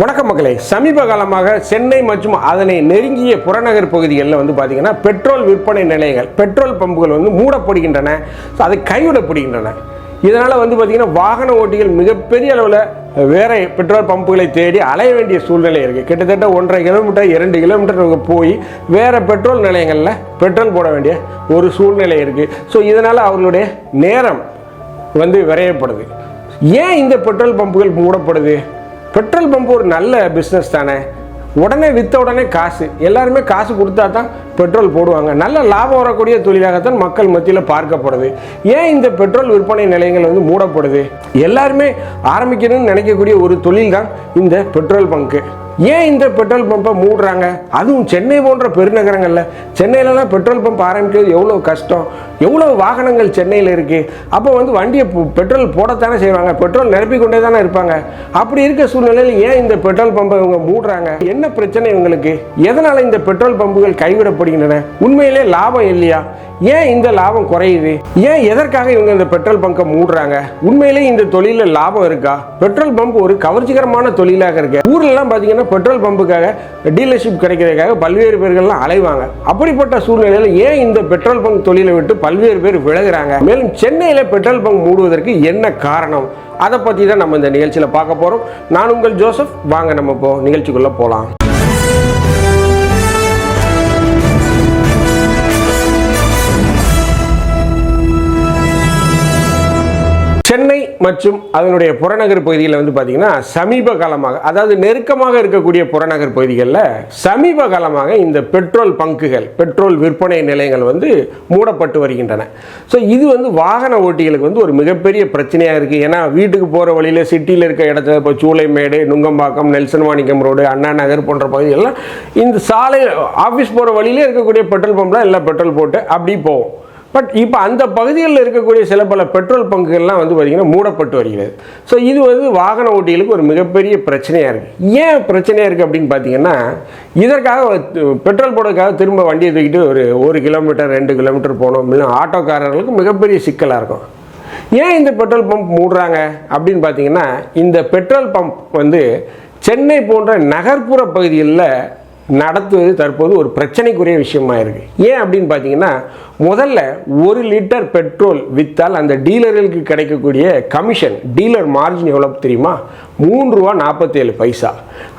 வணக்கம் மக்களே. சமீப காலமாக சென்னை மற்றும் அதனை நெருங்கிய புறநகர் பகுதிகளில் வந்து பார்த்தீங்கன்னா பெட்ரோல் விற்பனை நிலையங்கள் பெட்ரோல் பம்புகள் வந்து மூடப்படுகின்றன. ஸோ அதை கைவிடப்படுகின்றன. இதனால் வந்து பார்த்திங்கன்னா வாகன ஓட்டிகள் மிகப்பெரிய அளவில் வேறு பெட்ரோல் பம்புகளை தேடி அலைய வேண்டிய சூழ்நிலை இருக்குது கிட்டத்தட்ட ஒன்றரை கிலோமீட்டர் இரண்டு கிலோமீட்டர் போய் வேறு பெட்ரோல் நிலையங்களில் பெட்ரோல் போட வேண்டிய ஒரு சூழ்நிலை இருக்குது ஸோ இதனால் அவர்களுடைய நேரம் வந்து விரையப்படுது. ஏன் இந்த பெட்ரோல் பம்புகள் மூடப்படுது? பெட்ரோல் பம்பு ஒரு நல்ல பிஸ்னஸ் தானே? உடனே வித்த உடனே காசு. எல்லாருமே காசு கொடுத்தா தான் பெட்ரோல் போடுவாங்க. நல்ல லாபம் வரக்கூடிய தொழிலாகத்தான் மக்கள் மத்தியில் பார்க்கப்படுது. ஏன் இந்த பெட்ரோல் விற்பனை நிலையங்கள் வந்து மூடப்படுது? எல்லாருமே ஆரம்பிக்கணும்னு நினைக்கக்கூடிய ஒரு தொழில் தான் இந்த பெட்ரோல் பங்கு. ஏன் இந்த பெட்ரோல் பம்பை மூடுறாங்க? அதுவும் சென்னை போன்ற பெருநகரங்களில். சென்னையிலலாம் பெட்ரோல் பம்ப் ஆரம்பிக்கிறது எவ்வளோ கஷ்டம்? எவ்வளோ வாகனங்கள் சென்னையில் இருக்குது அப்போ வந்து வண்டியை பெட்ரோல் போடத்தானே செய்வாங்க? பெட்ரோல் நிரப்பி கொண்டே தானே இருப்பாங்க? அப்படி இருக்க சூழ்நிலையில் ஏன் இந்த பெட்ரோல் பம்பை இவங்க மூடுறாங்க? என்ன பிரச்சனை இவங்களுக்கு? எதனால் இந்த பெட்ரோல் பம்புகள் கைவிடப்படுகின்றன? உண்மையிலே லாபம் இல்லையா? ஏன் இந்த லாபம் குறையுது? ஏன் எதற்காக இவங்க இந்த பெட்ரோல் பங்கை மூடுறாங்க? உண்மையிலே இந்த தொழிலில் லாபம் இருக்கா? பெட்ரோல் பம்ப் ஒரு கவர்ச்சிகரமான தொழிலாக இருக்கு. ஊர்லலாம் பார்த்தீங்கன்னா பெட்ரோல் பம்புக்காக டீலர்ஷிப் கிடைக்கிறதுக்காக பல்வேறு பேர்கள்லாம் அலைவாங்க. அப்படிப்பட்ட சூழ்நிலையில் ஏன் இந்த பெட்ரோல் பங்க் தொழிலை விட்டு பல்வேறு பேர் விலகுறாங்க? மேலும் சென்னையில் பெட்ரோல் பங்க் மூடுவதற்கு என்ன காரணம்? அதை பற்றி தான் நம்ம இந்த நிகழ்ச்சியில் பார்க்க போகிறோம் நான் உங்கள் ஜோசப் வாங்க நம்ம இப்போ நிகழ்ச்சிக்குள்ளே போகலாம் மற்றும் அதனுடைய புறநகர் பகுதியில் வந்து பார்த்தீங்கன்னா சமீப காலமாக அதாவது நெருக்கமாக இருக்கக்கூடிய புறநகர் பகுதிகளில் சமீப காலமாக இந்த பெட்ரோல் பங்குகள் பெட்ரோல் விற்பனை நிலையங்கள் வந்து மூடப்பட்டு வருகின்றன. ஸோ இது வந்து வாகன ஓட்டிகளுக்கு வந்து ஒரு மிகப்பெரிய பிரச்சனையாக இருக்குது ஏன்னா வீட்டுக்கு போகிற வழியில் சிட்டியில் இருக்க இடத்துல இப்போ சூளைமேடு நுங்கம்பாக்கம் நெல்சன் மாணிக்கம் ரோடு அண்ணா நகர் போன்ற பகுதிகளெல்லாம் இந்த சாலை ஆஃபீஸ் போகிற வழியிலே இருக்கக்கூடிய பெட்ரோல் பம்பில் எல்லாம் பெட்ரோல் போட்டு அப்படி போவோம் பட் இப்போ அந்த பகுதிகளில் இருக்கக்கூடிய சில பல பெட்ரோல் பங்குகள்லாம் வந்து பார்த்திங்கன்னா மூடப்பட்டு வருகிறது. ஸோ இது வந்து வாகன ஓட்டிகளுக்கு ஒரு மிகப்பெரிய பிரச்சனையாக இருக்குது ஏன் பிரச்சனையாக இருக்குது அப்படின்னு பார்த்தீங்கன்னா இதற்காக பெட்ரோல் போடுறதுக்காக திரும்ப வண்டியை தூக்கிட்டு ஒரு ஒரு கிலோமீட்டர் ரெண்டு கிலோமீட்டர் போனோம் அப்படின்னா ஆட்டோக்காரர்களுக்கு மிகப்பெரிய சிக்கலாக இருக்கும். ஏன் இந்த பெட்ரோல் பம்ப் மூடுறாங்க அப்படின்னு பார்த்தீங்கன்னா இந்த பெட்ரோல் பம்ப் வந்து சென்னை போன்ற நகர்ப்புற பகுதிகளில் நடத்துவது தற்போது ஒரு பிரச்சனைக்குரிய விஷயமா இருக்கு ஏன் அப்படின்னு பார்த்தீங்கன்னா முதல்ல ஒரு லிட்டர் பெட்ரோல் விற்றால் அந்த டீலர்களுக்கு கிடைக்கக்கூடிய கமிஷன் டீலர் மார்ஜின் எவ்வளோ தெரியுமா? மூன்று ரூபா நாற்பத்தேழு பைசா.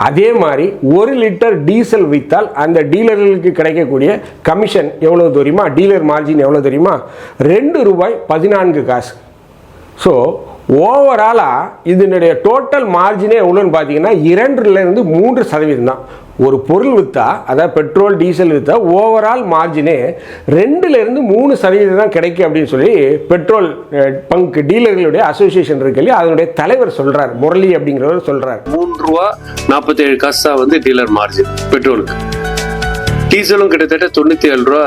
அதே மாதிரி ஒரு லிட்டர் டீசல் விற்றால் அந்த டீலர்களுக்கு கிடைக்கக்கூடிய கமிஷன் எவ்வளோ தெரியுமா? டீலர் மார்ஜின் எவ்வளோ தெரியுமா? ரெண்டு ரூபாய் பதினான்கு காசு. ஸோ ஓவராலாக இதனுடைய டோட்டல் மார்ஜினே எவ்வளோன்னு பார்த்தீங்கன்னா இரண்டுலேருந்து மூன்று சதவீதம் தான் ஒரு பொருள் விற்றா அதாவது பெட்ரோல் டீசல் விற்றா ஓவரால் மார்ஜினே ரெண்டுலேருந்து மூணு சதவீதம் தான் கிடைக்கும் அப்படின்னு சொல்லி பெட்ரோல் பங்க் டீலர்களுடைய அசோசியேஷன் இருக்கு இல்லையா? அதனுடைய தலைவர் சொல்கிறார் முரளி அப்படிங்கிறவர் சொல்கிறார் மூன்று ரூபா நாற்பத்தேழு காசு வந்து டீலர் மார்ஜின் பெட்ரோலுக்கு. டீசலும் கிட்டத்தட்ட தொண்ணூற்றி ஏழு ரூபா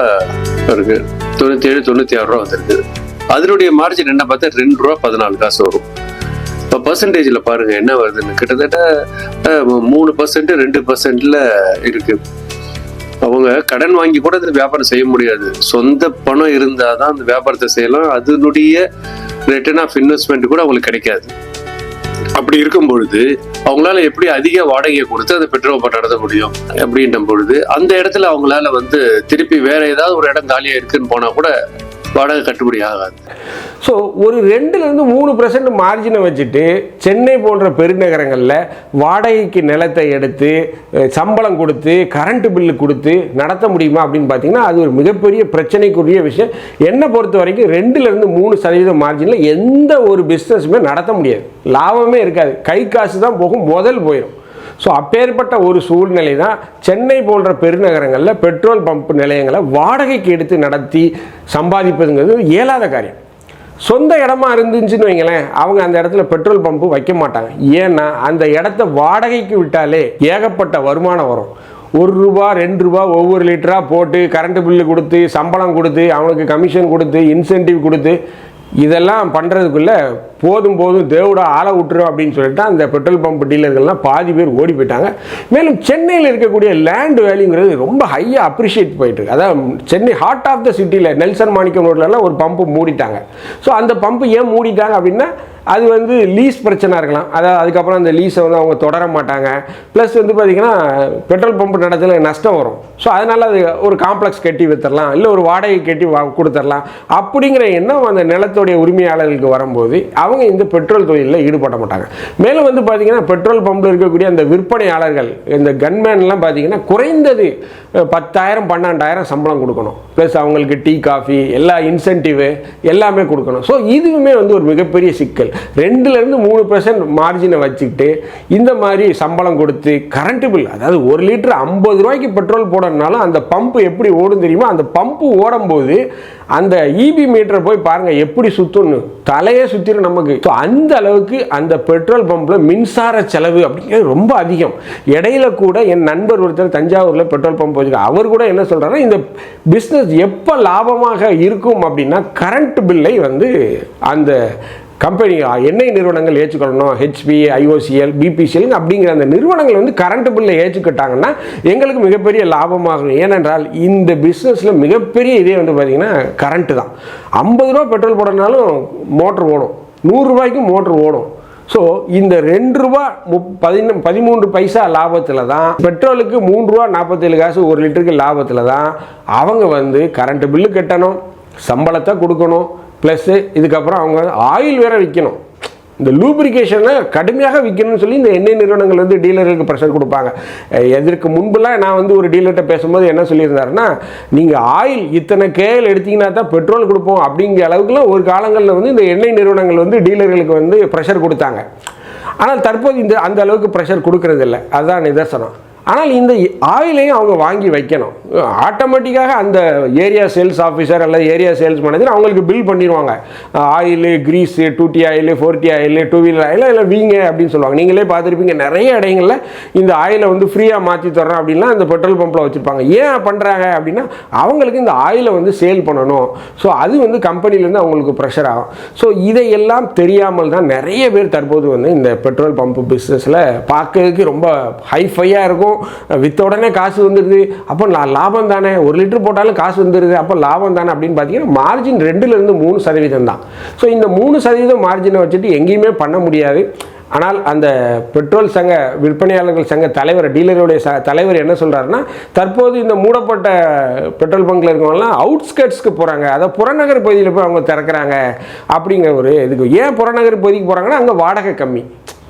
இருக்குது தொண்ணூற்றி ஏழு தொண்ணூற்றி ஆறு ரூபா வந்திருக்கு. அதனுடைய மார்ஜின் என்ன பார்த்தா ரெண்டு ரூபா பதினாலு காசு வரும். இப்போ பர்சன்டேஜில் பாருங்கள் என்ன வருதுன்னு. கிட்டத்தட்ட மூணு பர்சன்ட் ரெண்டு பர்சன்டில் இருக்குது அவங்க கடன் வாங்கி கூட இந்த வியாபாரம் செய்ய முடியாது. சொந்த பணம் இருந்தால் தான் அந்த வியாபாரத்தை செய்யலாம். அதனுடைய ரிட்டர்ன் ஆஃப் இன்வெஸ்ட்மெண்ட் கூட அவங்களுக்கு கிடைக்காது. அப்படி இருக்கும் பொழுது அவங்களால எப்படி அதிக வாடகையை கொடுத்து அந்த பெட்ரோல் பண்ட் நடத்த முடியும் அப்படின்ற பொழுது அந்த இடத்துல அவங்களால வந்து திருப்பி வேற ஏதாவது ஒரு இடம் காலியா இருக்குன்னு போனா கூட வாடகை கட்டுப்படி ஆகாது. ஸோ ஒரு ரெண்டுலேருந்து மூணு பர்சன்ட் மார்ஜினை வச்சுட்டு சென்னை போன்ற பெருநகரங்களில் வாடகைக்கு நிலத்தை எடுத்து சம்பளம் கொடுத்து கரண்ட் பில்லு கொடுத்து நடத்த முடியுமா அப்படின்னு பார்த்தீங்கன்னா அது ஒரு மிகப்பெரிய பிரச்சனைக்குரிய விஷயம். என்னை பொறுத்த வரைக்கும் ரெண்டுலேருந்து மூணு சதவீதம் மார்ஜினில் எந்த ஒரு பிஸ்னஸுமே நடத்த முடியாது. லாபமே இருக்காது. கை காசு தான் போகும் முதல் போயிடும் ஸோ அப்பேற்பட்ட ஒரு சூழ்நிலை தான் சென்னை போன்ற பெருநகரங்களில் பெட்ரோல் பம்ப் நிலையங்களை வாடகைக்கு எடுத்து நடத்தி சம்பாதிப்பதுங்கிறது இயலாத காரியம். சொந்த இடமா இருந்துச்சுன்னு வைங்களேன் அவங்க அந்த இடத்துல பெட்ரோல் பம்பு வைக்க மாட்டாங்க. ஏன்னா அந்த இடத்த வாடகைக்கு விட்டாலே ஏகப்பட்ட வருமானம் வரும். ஒரு ரூபா ரெண்டு ரூபா ஒவ்வொரு லிட்டராக போட்டு கரண்ட் பில்லு கொடுத்து சம்பளம் கொடுத்து அவனுக்கு கமிஷன் கொடுத்து இன்சென்டிவ் கொடுத்து இதெல்லாம் பண்ணுறதுக்குள்ளே போதும் போதும் தேவடா ஆளை விட்டுரும் அப்படின்னு சொல்லிட்டு அந்த பெட்ரோல் பம்ப் டீலர்கள்லாம் பாதி பேர் ஓடி போயிட்டாங்க. மேலும் சென்னையில் இருக்கக்கூடிய லேண்ட் வேல்யூங்கிறது ரொம்ப ஹையாக அப்ரிஷியேட் போயிட்டுருக்கு அதாவது சென்னை ஹார்ட் ஆஃப் த சிட்டியில் நெல்சன் மாணிக்கம் ரோட்லலாம் ஒரு பம்பு மூடிட்டாங்க. ஸோ அந்த பம்பு ஏன் மூடிட்டாங்க அப்படின்னா அது வந்து லீஸ் பிரச்சனை இருக்கலாம். அதாவது அதுக்கப்புறம் அந்த லீஸை வந்து அவங்க தொடர மாட்டாங்க. ப்ளஸ் வந்து பார்த்திங்கன்னா பெட்ரோல் பம்ப் நடத்துல நஷ்டம் வரும். ஸோ அதனால் அது ஒரு காம்ப்ளெக்ஸ் கட்டி வித்துடலாம் இல்லை ஒரு வாடகை கட்டி வா கொடுத்துடலாம் அப்படிங்கிற எண்ணம் அந்த நிலத்துடைய உரிமையாளர்களுக்கு வரும்போது அவங்க இந்த பெட்ரோல் தொழிலில் ஈடுபட மாட்டாங்க. மேலும் வந்து பார்த்திங்கன்னா பெட்ரோல் பம்பில் இருக்கக்கூடிய அந்த விற்பனையாளர்கள் இந்த கன்மேன்லாம் பார்த்திங்கன்னா குறைந்தது பத்தாயிரம் பன்னெண்டாயிரம் சம்பளம் கொடுக்கணும். ப்ளஸ் அவங்களுக்கு டீ காஃபி எல்லா இன்சென்டிவ் எல்லாமே கொடுக்கணும். ஸோ இதுவுமே வந்து ஒரு மிகப்பெரிய சிக்கல். ரெண்டுலேருந்து மூணு பர்சன்ட் மார்ஜினை வச்சுக்கிட்டு இந்த மாதிரி சம்பளம் கொடுத்து கரண்ட் பில் அதாவது ஒரு லிட்டர் ஐம்பது ரூபாய்க்கு பெட்ரோல் போடணுனாலும் அந்த பம்பு எப்படி ஓடும் தெரியுமா? அந்த பம்பு ஓடும்போது அந்த இபி மீட்டரை போய் பாருங்கள் எப்படி சுற்றும்னு தலையே சுற்றிடும் நமக்கு. ஸோ அந்த அளவுக்கு அந்த பெட்ரோல் பம்பில் மின்சார செலவு அப்படிங்கிறது ரொம்ப அதிகம். இடையில கூட என் நண்பர் ஒருத்தர் தஞ்சாவூரில் பெட்ரோல் பம்ப் வச்சிருக்காரு. அவர் கூட என்ன சொல்கிறாருன்னா இந்த பிஸ்னஸ் எப்போ லாபமாக இருக்கும் அப்படின்னா கரண்ட் பில்லை வந்து அந்த கம்பெனி எண்ணெய் நிறுவனங்கள் ஏற்றுக்கொள்ளணும். ஹெச்பி ஐஓசிஎல் பிபிசிஎல் அப்படிங்கிற அந்த நிறுவனங்கள் வந்து கரண்ட் பில்லை ஏற்றுக்கிட்டாங்கன்னா எங்களுக்கு மிகப்பெரிய லாபமாகும். ஏனென்றால் இந்த பிஸ்னஸில் மிகப்பெரிய இதே வந்து பார்த்தீங்கன்னா கரண்ட்டு தான். ஐம்பது ரூபா பெட்ரோல் போடனாலும் மோட்டர் ஓடும். நூறுரூவாய்க்கு மோட்டர் ஓடும். ஸோ இந்த ரெண்டு ரூபா முப் பதின பதிமூன்று பைசா லாபத்தில் தான் பெட்ரோலுக்கு மூன்று ரூபா நாற்பத்தேழு காசு ஒரு லிட்டருக்கு லாபத்தில் தான் அவங்க வந்து கரண்ட் பில்லு கட்டணும். சம்பளத்தை கொடுக்கணும் ப்ளஸ்ஸு இதுக்கப்புறம் அவங்க ஆயில் வேற விற்கணும் இந்த லூப்ரிகேஷனை கடுமையாக விற்கணும்னு சொல்லி இந்த எண்ணெய் நிறுவனங்கள் வந்து டீலர்களுக்கு ப்ரெஷர் கொடுப்பாங்க. எதற்கு முன்புலாம் நான் வந்து ஒரு டீலர்கிட்ட பேசும்போது என்ன சொல்லியிருந்தாருன்னா நீங்கள் ஆயில் இத்தனை கேல் எடுத்தீங்கன்னா தான் பெட்ரோல் கொடுப்போம். அப்படிங்கிற அளவுக்குலாம் ஒரு காலங்களில் வந்து இந்த எண்ணெய் நிறுவனங்கள் வந்து டீலர்களுக்கு வந்து ப்ரெஷர் கொடுத்தாங்க. ஆனால் தற்போது இந்த அந்த அளவுக்கு ப்ரெஷர் கொடுக்கறதில்ல. அதுதான் நிதர்சனம். ஆனால் இந்த ஆயிலையும் அவங்க வாங்கி வைக்கணும். ஆட்டோமேட்டிக்காக அந்த ஏரியா சேல்ஸ் ஆஃபீஸர் அல்லது ஏரியா சேல்ஸ் மேனேஜர் அவங்களுக்கு பில் பண்ணிடுவாங்க. Oil grease duty oil forty oil two wheeler oil இல்லை வீங்க அப்படின்னு சொல்லுவாங்க. நீங்களே பார்த்துருப்பீங்க நிறைய இடங்களில் இந்த ஆயிலை வந்து ஃப்ரீயாக மாற்றி தர்றோம் அப்படின்னா அந்த பெட்ரோல் பம்பில் வச்சுருப்பாங்க. ஏன் பண்ணுறாங்க அப்படின்னா அவங்களுக்கு இந்த ஆயிலை வந்து சேல் பண்ணணும். ஸோ அது வந்து கம்பெனிலேருந்து அவங்களுக்கு ப்ரெஷர் ஆகும். ஸோ இதையெல்லாம் தெரியாமல் தான் நிறைய பேர் தற்போது வந்து இந்த பெட்ரோல் பம்ப் பிஸ்னஸில் பார்க்கறதுக்கு ரொம்ப ஹைஃபையாக இருக்கும். வித்த உடனே காசு வந்துடுது அப்போ நான் லாபம் தானே? ஒரு லிட்டர் போட்டாலும் காசு வந்துடுது அப்போ லாபம் தானே அப்படின்னு பார்த்தீங்கன்னா மார்ஜின் ரெண்டுலேருந்து மூணு சதவீதம் தான். ஸோ இந்த மூணு சதவீதம் மார்ஜினை வச்சுட்டு எங்கேயுமே பண்ண முடியாது. ஆனால் அந்த பெட்ரோல் சங்க விற்பனையாளர்கள் சங்க தலைவர் டீலருடைய ச தலைவர் என்ன சொல்கிறாருன்னா தற்போது இந்த மூடப்பட்ட பெட்ரோல் பங்க்ல இருக்கவங்கலாம் அவுட்ஸ்கட்ஸ்க்கு போகிறாங்க அதை புறநகர் பகுதியில் போய் அவங்க திறக்கிறாங்க. அப்படிங்கிற ஒரு இதுக்கு ஏன் புறநகர் பகுதிக்கு போகிறாங்கன்னா அங்கே வாடகை கம்மி.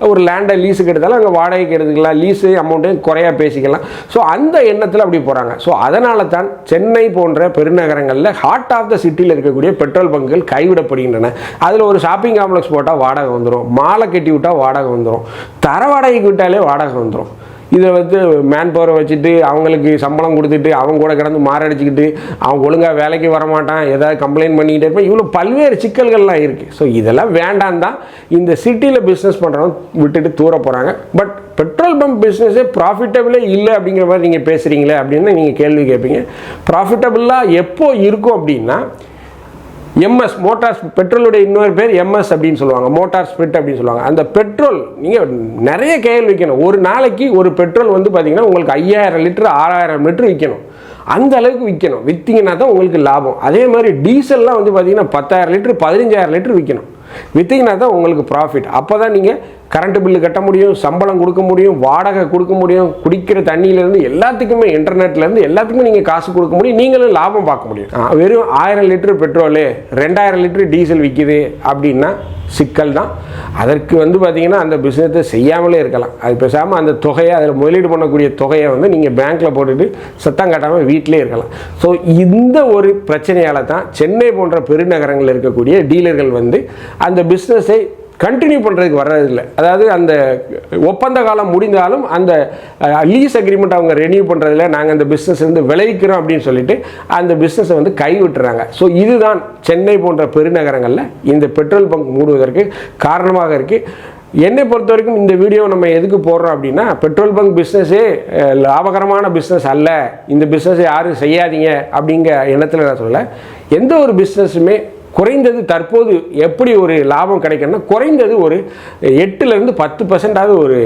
ஒரு லேண்டை லீஸுக்கு எடுத்தாலும் அங்கே வாடகைக்கு எடுத்துக்கலாம் லீஸு அமௌண்ட்டையும் குறையா பேசிக்கலாம். ஸோ அந்த எண்ணத்தில் அப்படி போகிறாங்க ஸோ அதனால தான் சென்னை போன்ற பெருநகரங்களில் ஹார்ட் ஆஃப் த சிட்டியில் இருக்கக்கூடிய பெட்ரோல் பங்குகள் கைவிடப்படுகின்றன. அதில் ஒரு ஷாப்பிங் காம்ப்ளெக்ஸ் போட்டால் வாடகை வந்துடும் மாலை கட்டி விட்டால் வாடகை வந்துடும் தர வாடகைக்கு விட்டாலே வாடகை வந்துடும் இதை வந்து மேன் பவரை வச்சுட்டு அவங்களுக்கு சம்பளம் கொடுத்துட்டு அவங்க கூட கிடந்து மாரடிச்சுக்கிட்டு அவன் ஒழுங்காக வேலைக்கு வரமாட்டான் ஏதாவது கம்ப்ளைண்ட் பண்ணிக்கிட்டே இருப்பான். இவ்வளோ பல்வேறு சிக்கல்கள்லாம் இருக்குது ஸோ இதெல்லாம் வேண்டாம் தான். இந்த சிட்டியில் பிஸ்னஸ் பண்ணுறவங்க விட்டுட்டு தூர போகிறாங்க பட் பெட்ரோல் பம்ப் பிஸ்னஸே ப்ராஃபிட்டபிளே இல்லை அப்படிங்கிற மாதிரி நீங்கள் பேசுகிறீங்களே அப்படின்னு நீங்கள் கேள்வி கேட்பீங்க. ப்ராஃபிட்டபிளாக எப்போ இருக்கும் அப்படின்னா எம்எஸ் மோட்டார்ஸ் பெட்ரோலுடைய இன்னொரு பேர் எம்எஸ் அப்படின்னு சொல்லுவாங்க. மோட்டார் ஸ்பிரிட் அப்படின்னு சொல்லுவாங்க. அந்த பெட்ரோல் நீங்கள் நிறைய கேள் விற்கணும் ஒரு நாளைக்கு ஒரு பெட்ரோல் வந்து பார்த்தீங்கன்னா உங்களுக்கு ஐயாயிரம் லிட்டர் ஆறாயிரம் லிட்டர் விற்கணும் அந்த அளவுக்கு விற்கணும் விற்றீங்கன்னா தான் உங்களுக்கு லாபம். அதே மாதிரி டீசல்லாம் வந்து பார்த்தீங்கன்னா பத்தாயிரம் லிட்டர் பதினஞ்சாயிரம் லிட்டர் விற்கணும் விற்றீங்கன்னா தான் உங்களுக்கு ப்ராஃபிட் அப்போ தான் நீங்கள் கரண்ட் பில்லு கட்ட முடியும் சம்பளம் கொடுக்க முடியும் வாடகை கொடுக்க முடியும் குடிக்கிற தண்ணியிலேருந்து எல்லாத்துக்குமே இன்டர்நெட்லேருந்து எல்லாத்துக்குமே நீங்கள் காசு கொடுக்க முடியும் நீங்களும் லாபம் பார்க்க முடியும். வெறும் ஆயிரம் லிட்டர் பெட்ரோலு ரெண்டாயிரம் லிட்டர் டீசல் விற்கிது அப்படின்னா சிக்கல் தான். அதற்கு வந்து பார்த்திங்கன்னா அந்த பிஸ்னஸை செய்யாமலே இருக்கலாம். அது பேசாமல் அந்த தொகையை அதில் முதலீடு பண்ணக்கூடிய தொகையை வந்து நீங்கள் பேங்க்கில் போட்டுட்டு சத்தம் காட்டாமல் வீட்டிலே இருக்கலாம். ஸோ இந்த ஒரு பிரச்சனையால் தான் சென்னை போன்ற பெருநகரங்களில் இருக்கக்கூடிய டீலர்கள் வந்து அந்த பிஸ்னஸை கண்டினியூ பண்ணுறதுக்கு வர்றதில்லை. அதாவது அந்த ஒப்பந்த காலம் முடிந்தாலும் அந்த லீஸ் அக்ரிமெண்ட் அவங்க ரெனியூ பண்ணுறதில்ல நாங்கள் அந்த பிஸ்னஸ் வந்து விளைவிக்கிறோம் அப்படின்னு சொல்லிட்டு அந்த பிஸ்னஸை வந்து கைவிட்டுறாங்க. ஸோ இதுதான் சென்னை போன்ற பெருநகரங்களில் இந்த பெட்ரோல் பங்க் மூடுவதற்கு காரணமாக இருக்குது என்னை பொறுத்த வரைக்கும் இந்த வீடியோ நம்ம எதுக்கு போடுறோம் அப்படின்னா பெட்ரோல் பங்க் பிஸ்னஸே லாபகரமான பிஸ்னஸ் அல்ல. இந்த பிஸ்னஸை யாரும் செய்யாதீங்க அப்படிங்கிற எண்ணத்தில் நான் சொல்லலை. எந்த ஒரு பிஸ்னஸுமே குறைந்தது தற்போது எப்படி ஒரு லாபம் கிடைக்கணும்னா குறைந்தது ஒரு எட்டுலேருந்து பத்து பர்சன்டாவது ஒரு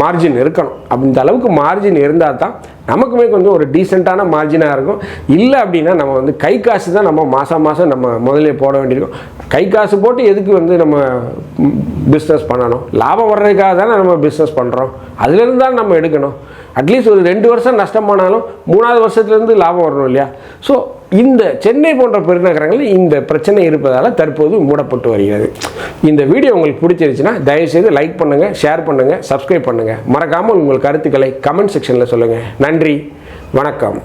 மார்ஜின் இருக்கணும். அந்த அளவுக்கு மார்ஜின் இருந்தால் தான் நமக்குமே கொஞ்சம் ஒரு டீசெண்டான மார்ஜினாக இருக்கும். இல்லை அப்படின்னா நம்ம வந்து கை காசு தான் நம்ம மாதம் மாதம் நம்ம முதல்ல போட வேண்டியிருக்கும். கை காசு போட்டு எதுக்கு வந்து நம்ம பிஸ்னஸ் பண்ணணும்? லாபம் வர்றதுக்காக தானே நம்ம பிஸ்னஸ் பண்ணுறோம் அதுலேருந்து தான் நம்ம எடுக்கணும். அட்லீஸ்ட் ஒரு ரெண்டு வருஷம் நஷ்டமானாலும் மூணாவது வருஷத்துலேருந்து லாபம் வரணும் இல்லையா? ஸோ இந்த சென்னை போன்ற பெருநகரங்களில் இந்த பிரச்சனை இருப்பதால் தற்போது மூடப்பட்டு வருகிறது. இந்த வீடியோ உங்களுக்கு பிடிச்சிருச்சுன்னா தயவுசெய்து லைக் பண்ணுங்கள் ஷேர் பண்ணுங்கள் சப்ஸ்கிரைப் பண்ணுங்கள் மறக்காமல் உங்கள் கருத்துக்களை கமெண்ட் செக்ஷனில் சொல்லுங்கள் நன்றி வணக்கம்.